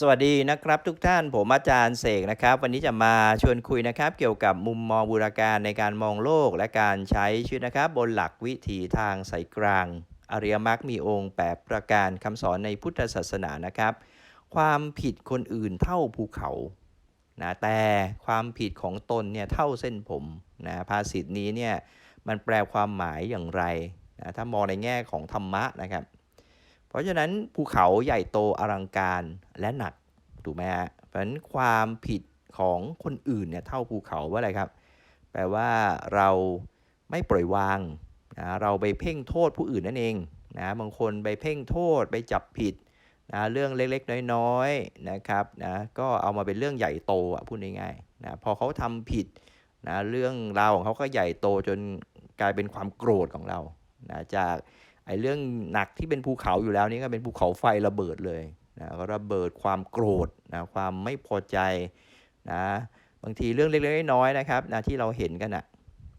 สวัสดีนะครับทุกท่านผมอาจารย์เสกนะครับ วันนี้จะมาชวนคุยนะครับ เกี่ยวกับมุมมองบูรการในการมองโลกและการใช้ชีวิตนะครับ บนหลักวิถีทางสายกลาง อริยมรรคมีองค์แปดประการคำสอนในพุทธศาสนานะครับ ความผิดคนอื่นเท่าภูเขานะแต่ความผิดของตนเนี่ยเท่าเส้นผมนะภาษิตนี้เนี่ยมันแปลความหมายอย่างไรนะถ้ามองในแง่ของธรรมะนะครับ เพราะฉะนั้นภูเขาใหญ่โตอลังการและหนักถูกไหมฮะเพราะฉะนั้นความผิดของคนอื่นเนี่ยเท่าภูเขาว่าอะไรครับ แปลว่าเราไม่ปล่อยวางนะเราไปเพ่งโทษผู้อื่นนั่นเองนะบางคนไปเพ่งโทษไปจับผิดนะเรื่องเล็กๆ น้อยๆนะครับนะก็เอามาเป็นเรื่องใหญ่โตอะพูดง่ายๆนะพอเขาทำผิดนะเรื่องราวของเขาก็ใหญ่โตจนกลายเป็นความโกรธของเรานะจาก ไอ้เรื่องหนักที่เป็นภูเขาอยู่แล้วนี่ก็เป็นภูเขาไฟระเบิดเลยนะก็ระเบิดความโกรธนะความไม่พอใจนะบางทีเรื่องเล็กๆน้อยๆนะครับนะที่เราเห็นกันนะ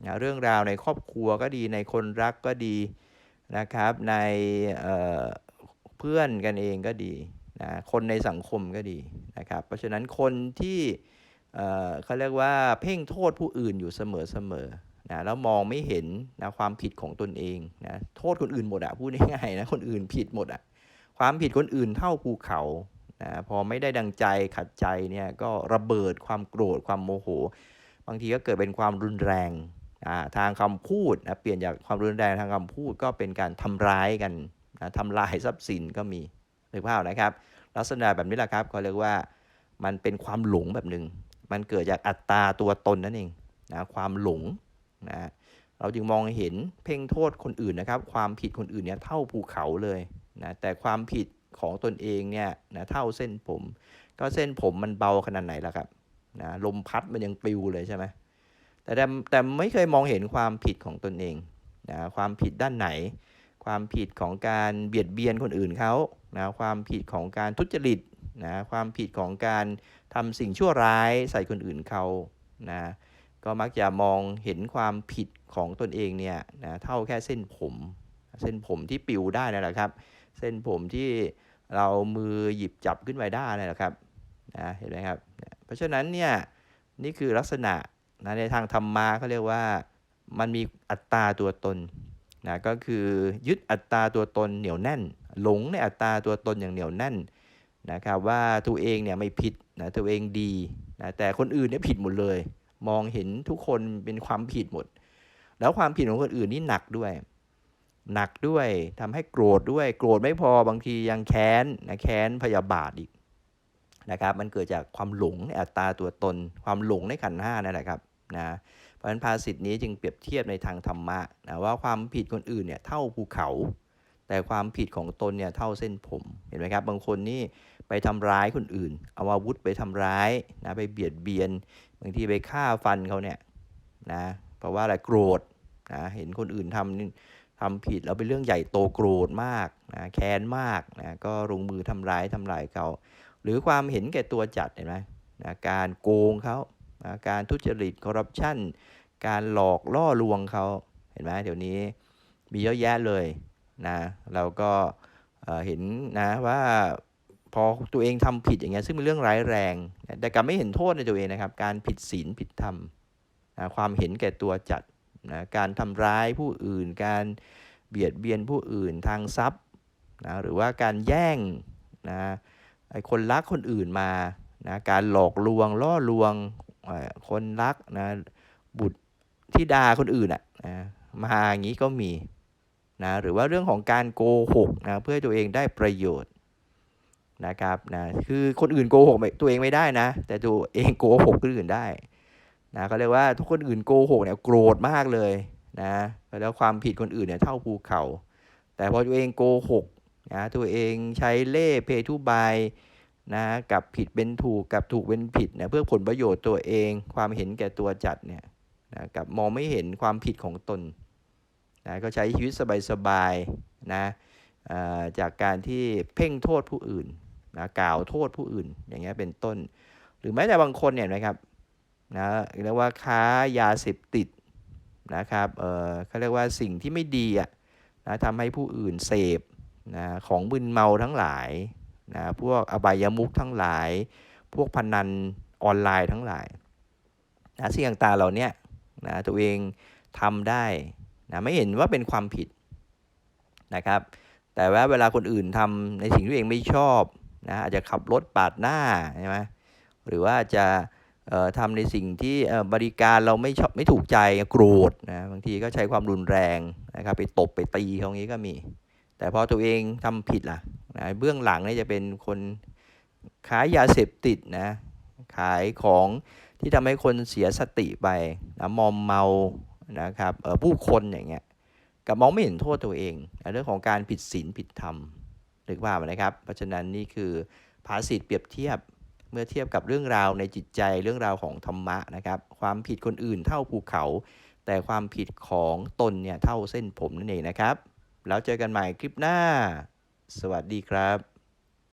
นะเรื่องราวในครอบครัวก็ดีในคนรักก็ดีนะครับในเเพื่อนกันเองก็ดีนะคนในสังคมก็ดีนะครับ เพราะฉะนั้นคนที่เขาเรียกว่าเพ่งโทษผู้อื่นอยู่เสมอๆ นะแล้วมองไม่เห็นนะความผิดของตนเองนะโทษคนอื่นหมดอะพูดง่ายๆนะคนอื่นผิดหมดอะความผิดคนอื่นเท่าภูเขานะพอไม่ได้ดังใจขัดใจเนี่ยก็ระเบิดความโกรธความโมโห บางทีก็เกิดเป็นความรุนแรงทางคำพูดนะเปลี่ยนจากความรุนแรงทางคำพูดก็เป็นการทำร้ายกันนะทำลายทรัพย์สินก็มีหรือเปล่านะครับ ลักษณะแบบนี้แหละครับเขาเรียกว่ามันเป็นความหลงแบบหนึ่งมันเกิดจากอัตตาตัวตนนั่นเองนะความหลง นะเราจึงมองเห็นเพ่งโทษคนอื่นนะครับ ความผิดคนอื่นเนี่ยเท่าภูเขาเลยนะแต่ความผิดของตนเองเนี่ยนะเท่าเส้นผม ก็เส้นผมมันเบาขนาดไหนล่ะครับนะลมพัดมันยังปลิวเลยใช่ไหมแต่แต่ไม่เคยมองเห็นความผิดของตนเองนะความผิดด้านไหน ความผิดของการเบียดเบียนคนอื่นเขานะความผิดของการทุจริตนะความผิดของการทำสิ่งชั่วร้ายใส่คนอื่นเขานะ ก็มักจะมองเห็นความผิดของตนเองเนี่ยนะเท่าแค่เส้นผม เส้นผมที่ปิวได้นั่นแหละครับ เส้นผมที่เรามือหยิบจับขึ้นไปได้นั่นแหละครับนะเห็นไหมครับ เพราะฉะนั้นเนี่ยนี่คือลักษณะนะในทางธรรมะเขาเรียกว่ามันมีอัตตาตัวตนนะก็คือยึดอัตตาตัวตนเหนียวแน่น หลงในอัตตาตัวตนอย่างเหนียวแน่นนะครับว่าตัวเองเนี่ยไม่ผิดนะตัวเองดีนะแต่คนอื่นเนี่ยผิดหมดเลย มองเห็นทุกคนเป็นความผิดหมด แล้วความผิดของคนอื่นนี่หนักด้วย หนักด้วยทำให้โกรธด้วย โกรธไม่พอบางทียังแค้นนะแค้นพยาบาทอีกนะครับ มันเกิดจากความหลงในอัตตาตัวตน ความหลงในขันห้านั่นแหละครับนะเพราะฉะนั้นภาษิตนี้จึงเปรียบเทียบในทางธรรมะนะว่าความผิดคนอื่นเนี่ยเท่าภูเขา แต่ความผิดของตนเนี่ยเท่าเส้นผมเห็นไหมครับ บางคนนี่ไปทำร้ายคนอื่น เอาอาวุธไปทำร้ายนะไปเบียดเบียน บางทีไปฆ่าฟันเขาเนี่ยนะเพราะว่าอะไรโกรธนะเห็นคนอื่นทำทำผิดแล้วเป็นเรื่องใหญ่โตโกรธมากนะแค้นมากนะก็ลงมือทำร้ายทำลายเขาหรือความเห็นแก่ตัวจัดเห็นไหมนะการโกงเขานะการทุจริตคอร์รัปชันการหลอกล่อลวงเขาเห็นไหมเดี๋ยวนี้มีเยอะแยะเลยนะเราก็เห็นนะว่า พอตัวเองทำผิดอย่างเงี้ยซึ่งเป็นเรื่องร้ายแรง แต่กลับไม่เห็นโทษในตัวเองนะครับ การผิดศีลผิดธรรมนะความเห็นแก่ตัวจัดนะการทำร้ายผู้อื่น การเบียดเบียนผู้อื่นทางทรัพย์นะหรือว่าการแย่งนะไอ้คนรักคนอื่นมานะการหลอกลวงล่อลวงคนรักนะบุตรที่ดาคนอื่นอะนะมาอย่างนี้ก็มีนะหรือว่าเรื่องของการโกหกนะเพื่อตัวเองได้ประโยชน์ นะครับนะคือคนอื่นโกหกตัวเองไม่ได้นะ แต่ตัวเองโกหกคนอื่นได้นะเขาเรียกว่าทุกคนอื่นโกหกเนี่ยโกรธมากเลยนะแล้วความผิดคนอื่นเนี่ยเท่าภูเขา แต่พอตัวเองโกหกนะตัวเองใช้เล่เพทุบายนะกับผิดเป็นถูกกับถูกเป็นผิดนะเพื่อผลประโยชน์ตัวเอง ความเห็นแก่ตัวจัดเนี่ยนะกับมองไม่เห็นความผิดของตนนะก็ใช้ชีวิตสบายๆนะจากการที่เพ่งโทษผู้อื่น นะกล่าวโทษผู้อื่นอย่างเงี้ยเป็นต้น หรือแม้แต่บางคนเนี่ยนะครับนะเรียกว่าค้ายาเสพติดนะครับเออเขาเรียกว่าสิ่งที่ไม่ดีอะนะทำให้ผู้อื่นเสพนะของมึนเมาทั้งหลายนะพวกอบายมุขทั้งหลาย พวกพนันออนไลน์ทั้งหลายนะสิ่งต่างๆเหล่านี้นะตัวเองทำได้นะไม่เห็นว่าเป็นความผิดนะครับ แต่ว่าเวลาคนอื่นทำในสิ่งที่ตัวเองไม่ชอบ นะอาจจะขับรถปาดหน้าใช่ไหมหรือว่าจะเอ่อทำในสิ่งที่บริการเราไม่ชอบไม่ถูกใจโกรธนะบางทีก็ใช้ความรุนแรงนะครับไปตบไปตีเขาอย่างนี้ก็มี แต่พอตัวเองทำผิดล่ะนะเบื้องหลังนี่จะเป็นคนขายยาเสพติดนะขายของที่ทำให้คนเสียสติไปนะมอมเมานะครับผู้คนอย่างเงี้ยกับมองไม่เห็นโทษตัวเองนะเรื่องของการผิดศีลผิดธรรม นึกภาพนะครับ เพราะฉะนั้นนี่คือภาษิตเปรียบเทียบเมื่อเทียบกับเรื่องราวในจิตใจเรื่องราวของธรรมะนะครับ ความผิดคนอื่นเท่าภูเขา แต่ความผิดของตนเนี่ยเท่าเส้นผมนั่นเองนะครับ แล้วเจอกันใหม่คลิปหน้า สวัสดีครับ